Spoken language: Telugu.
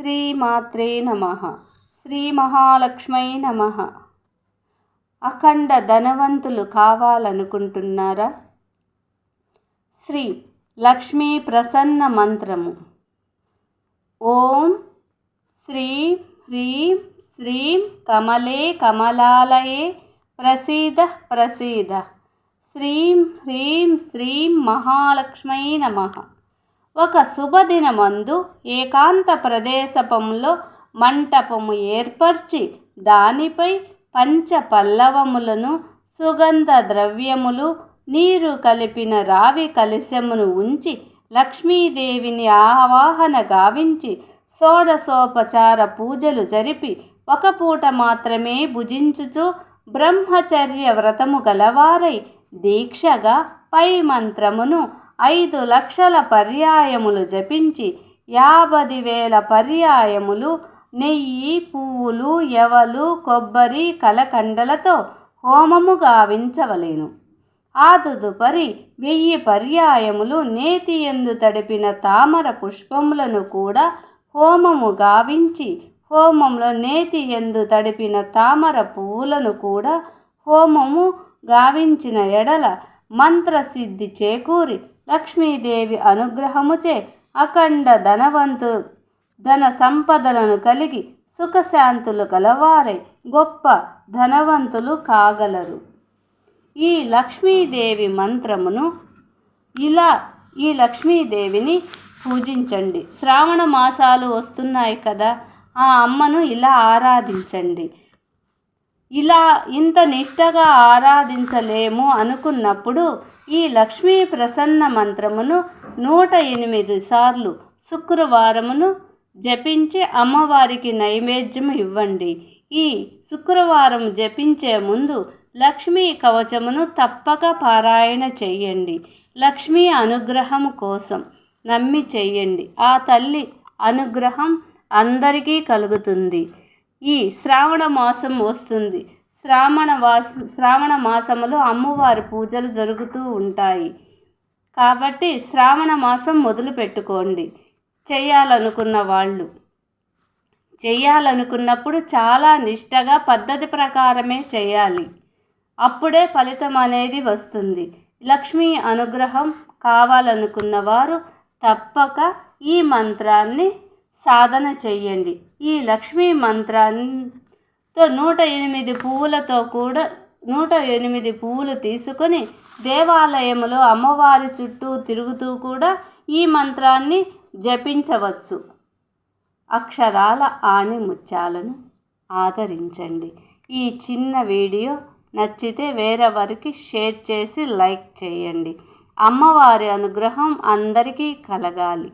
శ్రీమాత్రే నమ. శ్రీ మహాలక్ష్మై నమ. అఖండ ధనవంతులు కావాలనుకుంటున్నారా? శ్రీ లక్ష్మీ ప్రసన్న మంత్రము. ఓం శ్రీ హ్రీం శ్రీం కమలే కమలాలయే ప్రసీద ప్రసీద. శ్రీం హ్రీం శ్రీం మహాలక్ష్మై నమ. ఒక శుభదినమందు ఏకాంత ప్రదేశపంలో మంటపము ఏర్పరిచి దానిపై పంచ పల్లవములను సుగంధ ద్రవ్యములు నీరు కలిపిన రావి కలశమును ఉంచి లక్ష్మీదేవిని ఆవాహన గావించి షోడశోపచార పూజలు జరిపి ఒక పూట మాత్రమే భుజించుచు బ్రహ్మచర్య వ్రతము గలవారై దీక్షగా పై మంత్రమును ఐదు లక్షల పర్యాయములు జపించి యాభై వేల పర్యాయములు నెయ్యి పువ్వులు ఎవలు కొబ్బరి కలకండలతో హోమము గావించవలెను. ఆ తదుపరి వెయ్యి పర్యాయములు నేతి ఎందు తడిపిన తామర పుష్పములను కూడా హోమము గావించి హోమంలో నేతి ఎందు తడిపిన తామర పువ్వులను కూడా హోమము గావించిన ఎడల మంత్రసిద్ధి చేకూరి లక్ష్మీదేవి అనుగ్రహముచే అఖండ ధనవంతు ధన సంపదలను కలిగి సుఖశాంతులు గలవారై గొప్ప ధనవంతులు కాగలరు. ఈ లక్ష్మీదేవి మంత్రమును ఇలా ఈ లక్ష్మీదేవిని పూజించండి. శ్రావణ మాసాలు వస్తున్నాయి కదా ఆ అమ్మను ఇలా ఆరాధించండి. ఇలా ఇంత నిష్టగా ఆరాధించలేము అనుకున్నప్పుడు ఈ లక్ష్మీ ప్రసన్న మంత్రమును నూట ఎనిమిది సార్లు శుక్రవారమును జపించి అమ్మవారికి నైవేద్యం ఇవ్వండి. ఈ శుక్రవారం జపించే ముందు లక్ష్మీ కవచమును తప్పక పారాయణ చెయ్యండి లక్ష్మీ అనుగ్రహం కోసం నమ్మి చెయ్యండి ఆ తల్లి అనుగ్రహం అందరికీ కలుగుతుంది. ఈ శ్రావణ మాసం వస్తుంది. శ్రావణ వాస శ్రావణ మాసములో అమ్మవారి పూజలు జరుగుతూ ఉంటాయి. కాబట్టి శ్రావణ మాసం మొదలు పెట్టుకోండి. చేయాలనుకున్న వాళ్ళు. చేయాలనుకున్నప్పుడు చాలా నిష్టగా పద్ధతి ప్రకారమే చేయాలి. అప్పుడే ఫలితం అనేది వస్తుంది. లక్ష్మీ అనుగ్రహం కావాలనుకున్న వారు తప్పక ఈ మంత్రాన్ని సాధన చెయ్యండి. ఈ లక్ష్మీ మంత్రంతో నూట ఎనిమిది పువ్వులతో కూడా నూట ఎనిమిది పువ్వులు తీసుకొని దేవాలయంలో అమ్మవారి చుట్టూ తిరుగుతూ కూడా ఈ మంత్రాన్ని జపించవచ్చు. అక్షరాల ఆణి ముత్యాలను ఆదరించండి. ఈ చిన్న వీడియో నచ్చితే వేరెవరికి షేర్ చేసి లైక్ చేయండి. అమ్మవారి అనుగ్రహం అందరికీ కలగాలి.